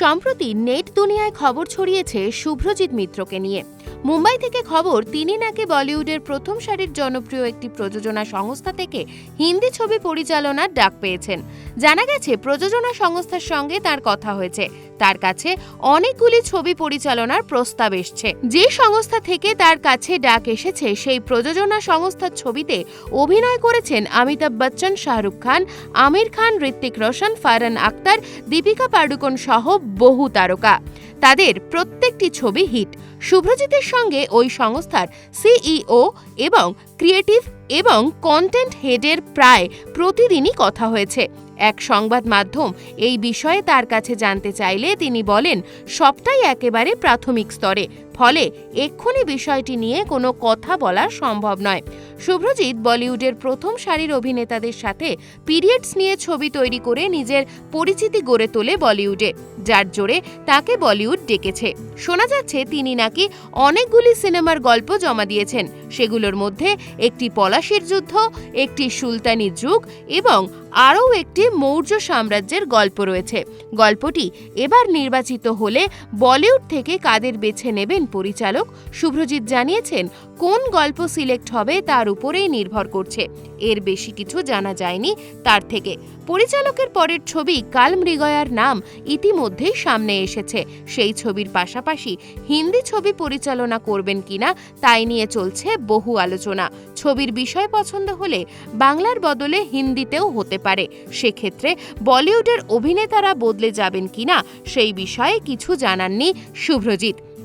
সম্প্রতি নেট দুনিয়ায় খবর ছড়িয়েছে শুভ্রজিৎ মিত্রকে নিয়ে। মুম্বাই থেকে খবর, তিনি নাকি বলিউডের প্রথম সারির জনপ্রিয় একটি প্রযোজনা সংস্থা থেকে হিন্দি ছবি পরিচালনার ডাক পেয়েছেন। জানা গেছে, প্রযোজনা সংস্থার সঙ্গে তার কথা হয়েছে। তার কাছে অনেকগুলি ছবি পরিচালনার প্রস্তাব এসছে। যে সংস্থা থেকে তার কাছে ডাক এসেছে, সেই প্রযোজনা সংস্থার ছবিতে অভিনয় করেছেন অমিতাভ বচ্চন, শাহরুখ খান, আমির খান ঋত্বিক রোশন, ফারহান আক্তার, দীপিকা পাডুকোন সহ বহু তারকা। তাদের প্রত্যেকটি ছবি হিট। শুভ্রজিতের সঙ্গে ওই সংস্থার সিইও এবং ক্রিয়েটিভ এবং কন্টেন্ট হেডের প্রায় প্রতিদিনই কথা হয়েছে। এক সংবাদ মাধ্যম এই বিষয়ে তার কাছে জানতে চাইলে তিনি বলেন সবটাই একেবারে প্রাথমিক স্তরে। ফলে এক্ষুনি বিষয়টি নিয়ে কোনো কথা বলা সম্ভব নয়। শুভ্রজিৎ বলিউডের প্রথম সারির অভিনেতাদের সাথে পিরিয়ডস নিয়ে ছবি তৈরি করে নিজের পরিচিতি গড়ে তোলে বলিউডে, যার জোরে তাকে বলিউড ডেকেছে। শোনা যাচ্ছে তিনি নাকি অনেকগুলি সিনেমার গল্প জমা দিয়েছেন। সেগুলোর মধ্যে একটি পলাশির যুদ্ধ, একটি সুলতানি যুগ এবং আরও একটি মৌর্য সাম্রাজ্যের গল্প রয়েছে। গল্পটি এবার নির্বাচিত হলে বলিউড থেকে কাদের বেছে নেবেন পরিচালক শুভ্রজিৎ জানিয়েছেন, কোন গল্প সিলেক্ট হবে তার উপরেই নির্ভর করছে। এর বেশি কিছু জানা যায়নি তার থেকে। পরিচালকের পরের ছবি কাল মৃগয়ার নাম ইতিমধ্যেই সামনে এসেছে। সেই ছবির পাশাপাশি হিন্দি ছবি পরিচালনা করবেন কিনা তাই নিয়ে চলছে বহু আলোচনা। ছবির বিষয় পছন্দ হলে বাংলার বদলে হিন্দিতেও হতে পারে। সেক্ষেত্রে বলিউডের অভিনেতারা বদলে যাবেন কিনা সেই বিষয়ে কিছু জানাননি শুভ্রজিৎ।